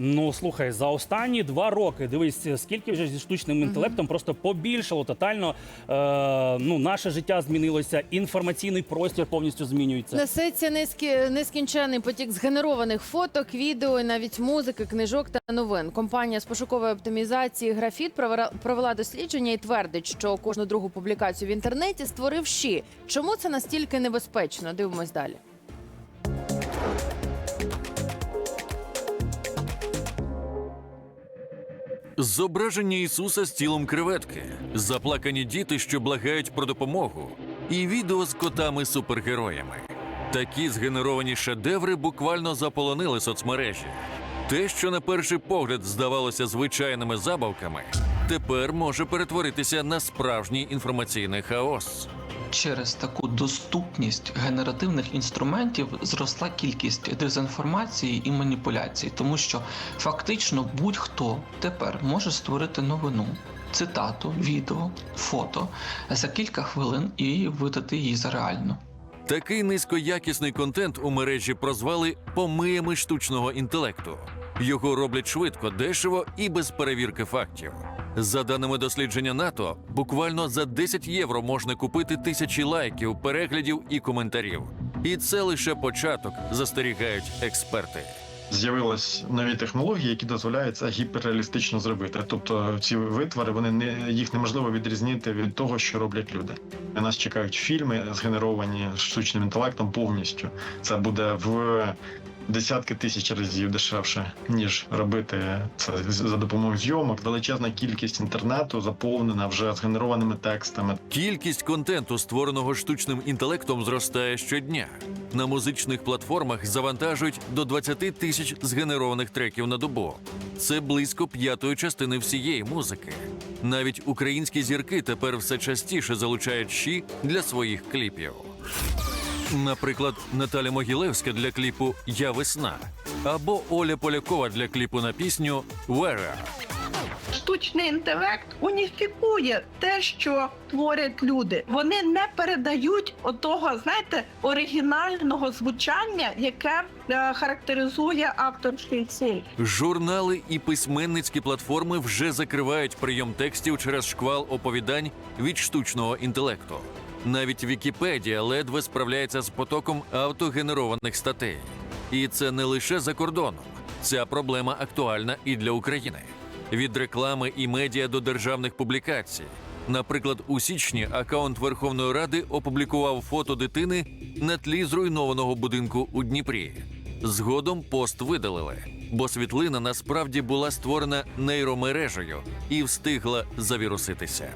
Ну слухай, за останні два роки дивись, скільки вже зі штучним інтелектом просто побільшало тотально. Е, ну, наше життя змінилося, інформаційний простір повністю змінюється. Несеться нескі- нескінчений потік згенерованих фоток, відео, і навіть музики, книжок та новин. Компанія з пошукової оптимізації Графіт провела- провела дослідження і твердить, що кожну другу публікацію в інтернеті створив щі. Чому це настільки небезпечно? Дивимось далі. Зображення Ісуса з тілом креветки, заплакані діти, що благають про допомогу, і відео з котами-супергероями. Такі згенеровані шедеври буквально заполонили соцмережі. Те, що на перший погляд здавалося звичайними забавками, тепер може перетворитися на справжній інформаційний хаос. Через таку доступність генеративних інструментів зросла кількість дезінформації і маніпуляцій, тому що фактично будь-хто тепер може створити новину, цитату, відео, фото за кілька хвилин і видати її за реальну. Такий низькоякісний контент у мережі прозвали помиями штучного інтелекту. Його роблять швидко, дешево і без перевірки фактів. За даними дослідження НАТО, буквально за 10 євро можна купити тисячі лайків, переглядів і коментарів. І це лише початок, застерігають експерти. З'явились нові технології, які дозволяють це гіперреалістично зробити. Тобто ці витвори вони не їх неможливо відрізнити від того, що роблять люди. На нас чекають фільми, згенеровані штучним інтелектом повністю. Це буде в десятки тисяч разів дешевше, ніж робити це за допомогою зйомок. Величезна кількість інтернету заповнена вже згенерованими текстами. Кількість контенту, створеного штучним інтелектом, зростає щодня. На музичних платформах завантажують до 20 тисяч згенерованих треків на добу. Це близько п'ятої частини всієї музики. Навіть українські зірки тепер все частіше залучають щі для своїх кліпів. Наприклад, Наталя Могилевська для кліпу Я весна або Оля Полякова для кліпу на пісню Where. штучний інтелект уніфікує те, що творять люди. Вони не передають отого, знаєте, оригінального звучання, яке е, характеризує авторський стиль. Журнали і письменницькі платформи вже закривають прийом текстів через шквал оповідань від штучного інтелекту. Навіть Вікіпедія ледве справляється з потоком автогенерованих статей. І це не лише за кордоном. Ця проблема актуальна і для України. Від реклами і медіа до державних публікацій. Наприклад, у січні акаунт Верховної Ради опублікував фото дитини на тлі зруйнованого будинку у Дніпрі. Згодом пост видалили, бо світлина насправді була створена нейромережею і встигла завіруситися.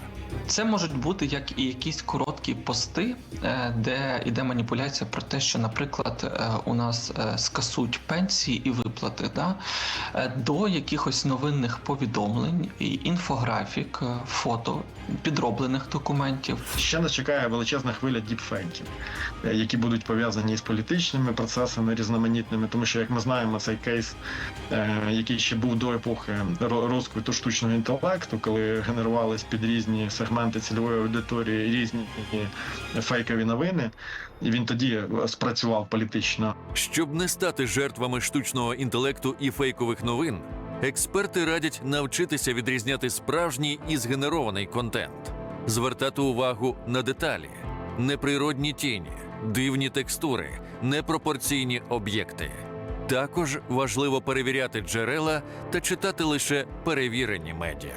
Це можуть бути як і якісь короткі пости, е, де йде маніпуляція про те, що, наприклад, е, у нас е, скасують пенсії і виплати, да? до якихось новинних повідомлень, і інфографік, фото, підроблених документів. Ще нас чекає величезна хвиля діпфейків, які будуть пов'язані з політичними процесами різноманітними, тому що, як ми знаємо, цей кейс, який ще був до епохи ро- розквіту штучного інтелекту, коли генерувались під різні сегменти цільової аудиторії різні фейкові новини, і він тоді спрацював політично. Щоб не стати жертвами штучного інтелекту і фейкових новин, експерти радять навчитися відрізняти справжній і згенерований контент, звертати увагу на деталі, неприродні тіні, дивні текстури, непропорційні об'єкти. Також важливо перевіряти джерела та читати лише перевірені медіа.